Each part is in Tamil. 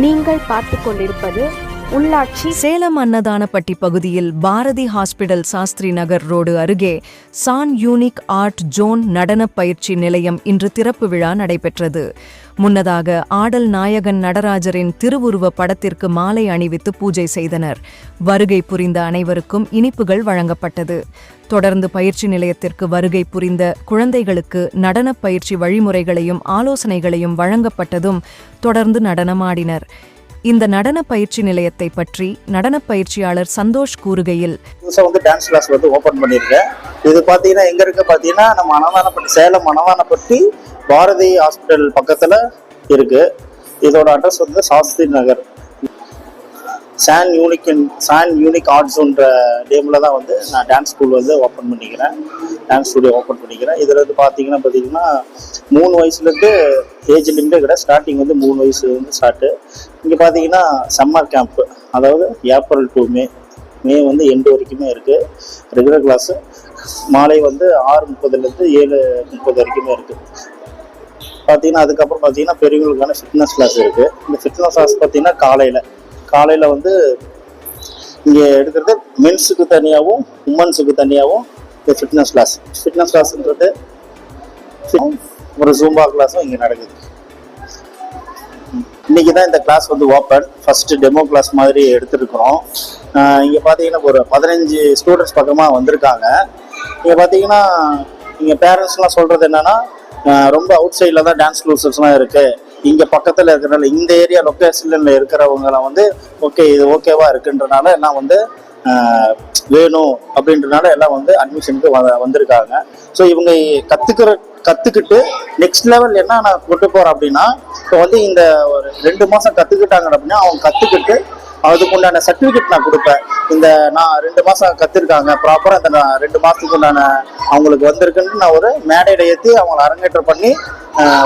நீங்கள் பார்த்து கொண்டிருப்பது உள்ளாட்சி சேலம் அன்னதானப்பட்டி பகுதியில் பாரதி ஹாஸ்பிடல் சாஸ்திரி நகர் ரோடு அருகே சான் யூனிக் ஆர்ட் ஜோன் நடனப் பயிற்சி நிலையம் இன்று திறப்பு விழா நடைபெற்றது. முன்னதாக ஆடல் நாயகன் நடராஜரின் திருவுருவ படத்திற்கு மாலை அணிவித்து பூஜை செய்தனர். வருகை புரிந்த அனைவருக்கும் இனிப்புகள் வழங்கப்பட்டது. தொடர்ந்து பயிற்சி நிலையத்திற்கு வருகை புரிந்த குழந்தைகளுக்கு நடனப் பயிற்சி வழிமுறைகளையும் ஆலோசனைகளையும் வழங்கப்பட்டதும் தொடர்ந்து நடனமாடினர். இந்த நடன பயிற்சி நிலையத்தை பற்றி நடன பயிற்சியாளர் சந்தோஷ் கூறுகையில் புதுசாக வந்து டான்ஸ் கிளாஸ் வந்து ஓப்பன் பண்ணியிருக்கேன். இது பார்த்தீங்கன்னா எங்கே இருக்கு பார்த்தீங்கன்னா நம்ம அனவானப்பட்டி சேலம் அனவானப்பட்டி பாரதி ஹாஸ்பிட்டல் பக்கத்தில் இருக்கு. இதோட அட்ரஸ் வந்து Shastri Nagar. San unique San unique ஆர்ட்ஸுன்ற டேமில் தான் வந்து நான் டான்ஸ் ஸ்கூல் வந்து ஓப்பன் பண்ணிக்கிறேன். டான்ஸ் ஸ்டுடியோ ஓப்பன் பண்ணிக்கிறேன். இதில் வந்து பார்த்தீங்கன்னா பார்த்தீங்கன்னா மூணு வயசுலேருந்து ஏஜ் லிமிட்டே கிடையாது ஸ்டார்டிங் வந்து மூணு வயசுலேருந்து ஸ்டார்ட்டு இங்கே பார்த்தீங்கன்னா சம்மர் கேம்ப்பு அதாவது ஏப்ரல் டூ மே மே வந்து எண்டு வரைக்குமே இருக்குது ரெகுலர் கிளாஸு மாலை வந்து ஆறு முப்பதுலேருந்து ஏழு முப்பது வரைக்குமே இருக்குது பார்த்தீங்கன்னா அதுக்கப்புறம் பார்த்தீங்கன்னா பெரியவங்களுக்கான ஃபிட்னஸ் கிளாஸ் இருக்குது இந்த ஃபிட்னஸ் கிளாஸ் பார்த்தீங்கன்னா காலையில் காலையில் வந்து இங்கே எடுக்கிறது மென்ஸுக்கு தனியாகவும் உமன்ஸுக்கு தனியாகவும் இந்த ஃபிட்னஸ் கிளாஸ் ஃபிட்னஸ் கிளாஸ்ன்றது ஒரு ஜூம்பா கிளாஸும் இங்கே நடக்குது. இன்னைக்கு தான் இந்த கிளாஸ் வந்து ஓப்பன் ஃபஸ்ட்டு டெமோ கிளாஸ் மாதிரி எடுத்திருக்கிறோம். இங்கே பார்த்தீங்கன்னா ஒரு பதினஞ்சு ஸ்டூடெண்ட்ஸ் பக்கமாக வந்திருக்காங்க. இங்கே பார்த்தீங்கன்னா இங்கே பேரண்ட்ஸ்லாம் சொல்கிறது என்னென்னா ரொம்ப அவுட் சைடில் தான் டான்ஸ் க்ளூசர்ஸ்லாம் இருக்குது இங்கே பக்கத்தில் இருக்கிறனால இந்த ஏரியா லொக்கேஷனில் இருக்கிறவங்களாம் வந்து ஓகே இது ஓகேவா இருக்குன்றனால எல்லாம் வந்து வேணும் அப்படின்றனால எல்லாம் வந்து அட்மிஷனுக்கு வந்திருக்காங்க. ஸோ இவங்க கத்துக்கிற கத்துக்கிட்டு நெக்ஸ்ட் லெவல் என்ன நான் கொண்டு போறேன் அப்படின்னா இப்போ வந்து இந்த ஒரு ரெண்டு மாசம் கத்துக்கிட்டாங்க அப்படின்னா அவங்க கத்துக்கிட்டு அதுக்கு உண்டான சர்டிபிகேட் நான் கொடுப்பேன். இந்த நான் ரெண்டு மாசம் கற்றுருக்காங்க ப்ராப்பரா இந்த நான் ரெண்டு மாசத்துக்கு உண்டான அவங்களுக்கு வந்திருக்குன்னு நான் ஒரு மேடையில ஏற்றி அவங்களை அரங்கேற்றம் பண்ணி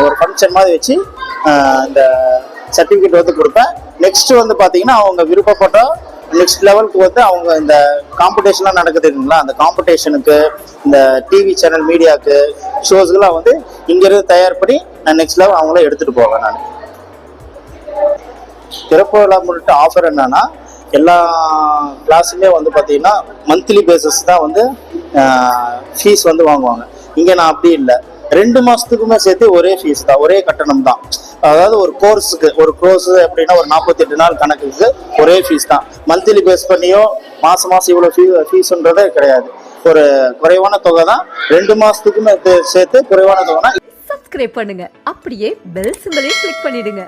ஒரு ஃபங்க்ஷன் மாதிரி வச்சு இந்த சர்டிபிகேட் வந்து கொடுப்பேன். நெக்ஸ்ட் வந்து பார்த்தீங்கன்னா அவங்க விருப்பப்பட்ட நெக்ஸ்ட் லெவலுக்கு வந்து அவங்க இந்த காம்படிஷன்லாம் நடக்குது இல்லைங்களா? அந்த காம்படிஷனுக்கு இந்த டிவி சேனல் மீடியாவுக்கு ஷோஸ்க்கெல்லாம் வந்து இங்கேருந்து தயார் பண்ணி நான் நெக்ஸ்ட் லெவல் அவங்கள எடுத்துகிட்டு போவேன் நான். திறப்பு விழா முன்னிட்டு ஆஃபர் என்னன்னா எல்லா கிளாஸுமே வந்து பார்த்தீங்கன்னா மந்த்லி பேசிஸ் தான் வந்து ஃபீஸ் வந்து வாங்குவாங்க. இங்கே நான் அப்படி இல்லை. ரெண்டு மாசத்துக்குமே சேர்த்து ஒரே ஃபீஸ் தான் ஒரே கட்டணம் தான். அதாவது ஒரு கோர்ஸுக்கு ஒரு கோர்ஸ் எப்படின்னா ஒரு நாற்பத்தெட்டு நாள் கணக்குக்கு ஒரே ஃபீஸ் தான். மந்த்லி பேஸ் பண்ணியோ மாசம் மாசம் இவ்வளோ ஃபீ ஃபீஸ்ன்றதே கிடையாது. ஒரு குறைவான தொகை தான் ரெண்டு மாசத்துக்குமே சேர்த்து குறைவான தொகைனா சப்ஸ்கிரைப் பண்ணுங்க. அப்படியே பெல் சிம்பலையும் கிளிக் பண்ணிடுங்க.